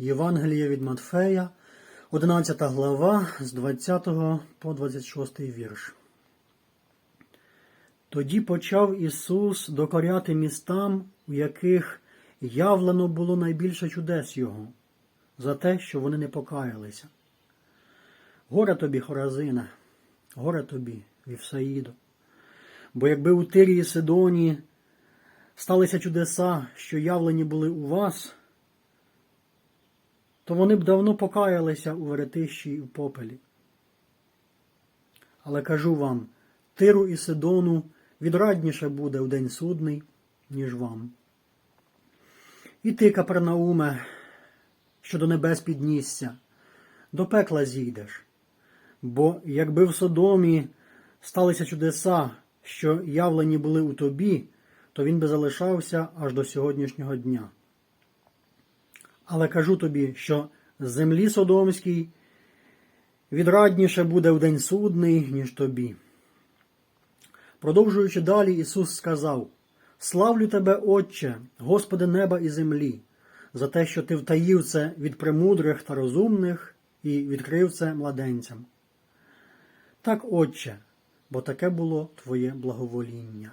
Євангелія від Матфея, 11 глава з 20 по 26 вірш. Тоді почав Ісус докоряти містам, у яких явлено було найбільше чудес Його, за те, що вони не покаялися. Горе тобі, Хоразине, горе тобі, Вівсаїдо. Бо якби у Тирі і Сидоні сталися чудеса, що явлені були у вас, то вони б давно покаялися у веретищі і в попелі. Але кажу вам, Тиру і Сидону відрадніше буде в день судний, ніж вам. І ти, Капернауме, що до небес піднісся, до пекла зійдеш. Бо якби в Содомі сталися чудеса, що явлені були у тобі, то він би залишався аж до сьогоднішнього дня. Але кажу тобі, що землі Содомській відрадніше буде в день судний, ніж тобі. Продовжуючи далі, Ісус сказав: Славлю тебе, Отче, Господи неба і землі, за те, що ти втаїв це від премудрих та розумних і відкрив це младенцям. Так, Отче, бо таке було Твоє благовоління.